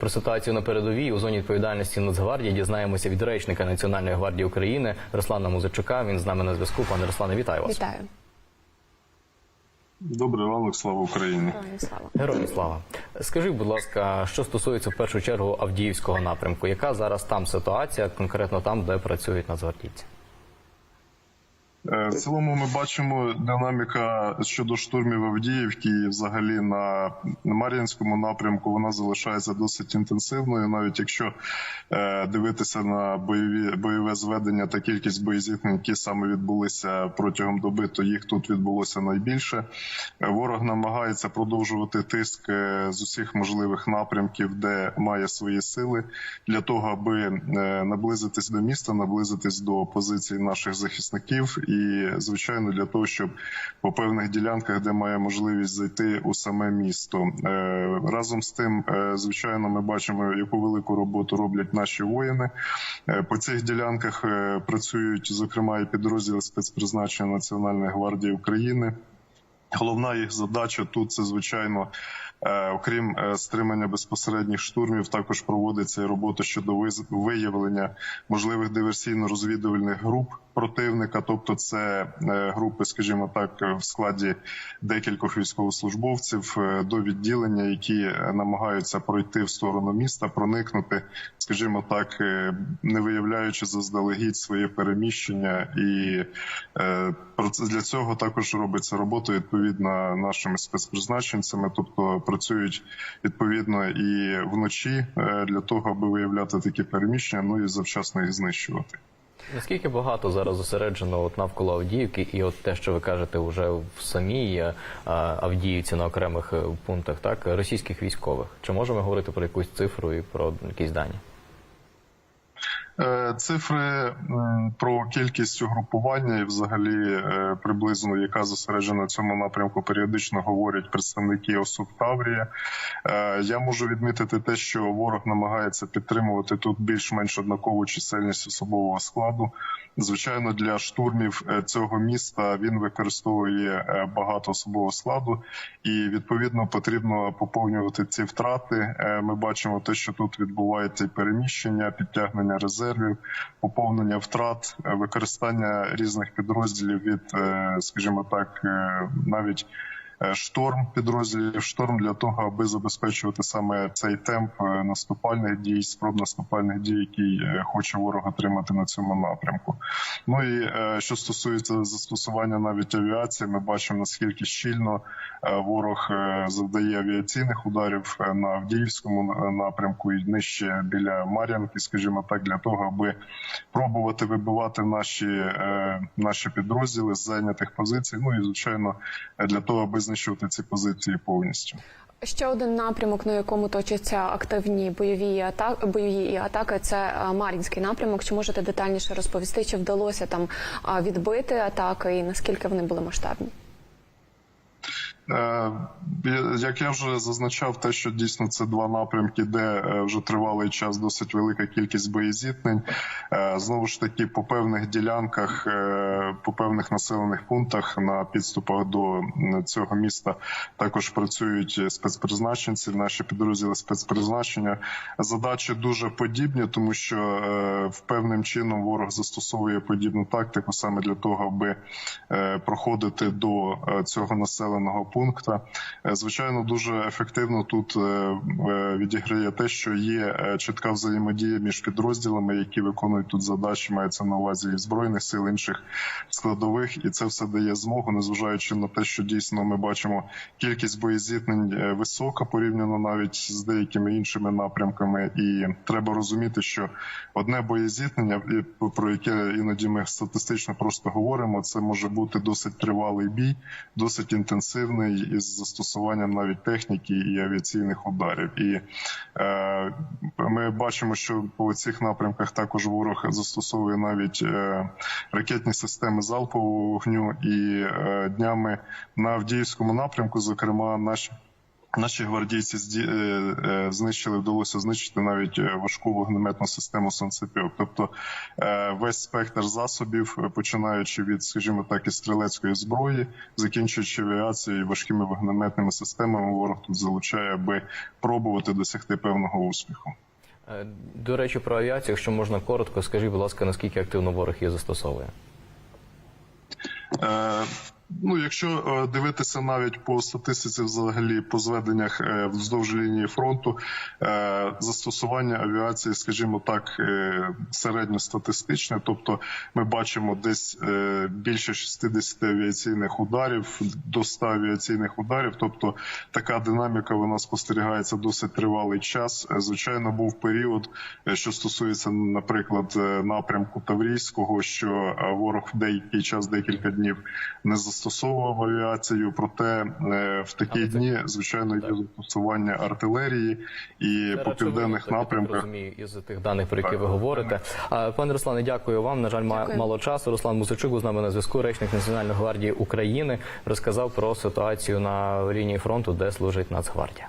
Про ситуацію на передовій у зоні відповідальності Нацгвардії дізнаємося від речника Національної гвардії України Руслана Музичука. Він з нами на зв'язку. Пане Руслане, вітаю вас. Вітаю. Добрий ранок, слава Україні. Героям слава. Слава. Скажіть, будь ласка, що стосується в першу чергу Авдіївського напрямку, яка зараз там ситуація, конкретно там, де працюють нацгвардійці? Е, В цілому ми бачимо динаміка щодо штурмів Авдіївки і взагалі на Мар'їнському напрямку вона залишається досить інтенсивною, навіть якщо е, дивитися на бойові бойове зведення та кількість боєзіткнень, які саме відбулися протягом доби, то їх тут відбулося найбільше. Е, Ворог намагається продовжувати тиск з усіх можливих напрямків, де має свої сили, для того, аби наблизитись до міста, наблизитись до позицій наших захисників, і звичайно для того, щоб по певних ділянках, де має можливість зайти у саме місто. Е, Разом з тим, е, звичайно, ми бачимо, яку велику роботу роблять наші воїни. Е, По цих ділянках працюють зокрема і підрозділи спецпризначення Національної гвардії України. Головна їх задача тут це звичайно, окрім е, стримання безпосередніх штурмів, також проводиться і робота щодо виявлення можливих диверсійно-розвідувальних груп противника. Тобто, це е, групи, скажімо так, е, в складі декількох військовослужбовців е, до відділення, які е, намагаються пройти в сторону міста, проникнути, скажімо так, е, не виявляючи заздалегідь своє переміщення, і е, для цього також робиться робота відповідно нашими спецпризначенцями, тобто працюють відповідно і вночі е, для того, аби виявляти такі переміщення, ну і завчасно їх знищувати. Наскільки багато зараз зосереджено от навколо Авдіївки, і от те, що ви кажете, вже в самій Авдіївці на окремих е, пунктах, так російських військових, чи можемо говорити про якусь цифру і про якісь дані? Е, Цифри про кількість угрупування і взагалі е, приблизно яка зосереджена в цьому напрямку, періодично говорять представники ОСУ Таврія. Е, Я можу відмітити те, що ворог намагається підтримувати тут більш-менш однакову чисельність особового складу. Звичайно, для штурмів цього міста він використовує багато особового складу, і відповідно потрібно поповнювати ці втрати. Ми бачимо те, що тут відбувається і переміщення, підтягнення резервів, поповнення втрат, е, використання різних підрозділів від, е, скажімо так, е, навіть. Е, Шторм підрозділів шторм для того, аби забезпечувати саме цей темп е, наступальних дій, спроб наступальних дій, який е, хоче ворог отримати на цьому напрямку. Ну і що стосується застосування навіть авіації, ми бачимо наскільки щільно ворог завдає авіаційних ударів на Авдіївському напрямку і нижче біля Мар'янки, скажімо так, для того, аби пробувати вибивати наші, наші підрозділи з зайнятих позицій. Ну і звичайно, для того, аби знищувати ці позиції повністю. Ще один напрямок, на якому точаться активні бойові атаки, бойові атаки, це а, Мар'їнський напрямок. Чи можете детальніше розповісти, чи вдалося там відбити атаки і наскільки вони були масштабні? Е, Як я вже зазначав, те, що дійсно це два напрямки, де е, вже тривалий час досить велика кількість боєзіткнень. Е, Знову ж таки, по певних ділянках, по певних населених пунктах на підступах до цього міста також працюють спецпризначенці, наші підрозділи спецпризначення. Задачі дуже подібні, тому що в певним чином ворог застосовує подібну тактику саме для того, аби проходити до цього населеного пункту. Е, Звичайно, дуже ефективно тут е, е, відіграє те, що є чітка взаємодія між підрозділами, які виконують тут задачі, мається на увазі і збройних сил інших складових, і це все дає змогу, незважаючи на те, що дійсно ми бачимо кількість боєзіткнень е, висока порівняно навіть з деякими іншими напрямками. І треба розуміти, що одне боєзіткнення, і про яке іноді ми статистично просто говоримо, це може бути досить тривалий бій, досить інтенсивний із застосуванням навіть техніки і авіаційних ударів. І е, ми бачимо, що по цих напрямках також ворог застосовує навіть е, ракетні системи залпового вогню і е, днями на Авдіївському напрямку, зокрема, наші. Наші гвардійці е, е, знищили, вдалося знищити навіть е, важку вогнеметну систему сонцепьок. Тобто весь спектр засобів, починаючи від, скажімо так, із стрілецької зброї, закінчуючи авіацією і важкими вогнеметними системами, ворог тут залучає, аби пробувати досягти певного успіху. До речі, про авіацію, якщо можна коротко, скажіть, будь ласка, наскільки активно ворог її застосовує? Е, Ну, якщо е, дивитися навіть по статистиці, взагалі по зведеннях е, вздовж лінії фронту, е, застосування авіації, скажімо так, середньостатистичне. Тобто, ми бачимо десь більше 60 авіаційних ударів до 100 авіаційних ударів. Тобто, така динаміка вона спостерігається досить тривалий час. Звичайно, був період, що стосується, наприклад, напрямку Таврійського, що ворог в деякий час, декілька днів не застосовував авіацію. Проте е, в такі Але це- дні, звичайно, є застосування артилерії і Це по південних напрямках. розумію, із тих даних, про які Так. ви говорите. А, Пане Руслане, дякую вам. На жаль, Дякую. мало часу. Руслан Мусичук був з нами на зв'язку. Речник Національної гвардії України розказав про ситуацію на лінії фронту, де служить Нацгвардія.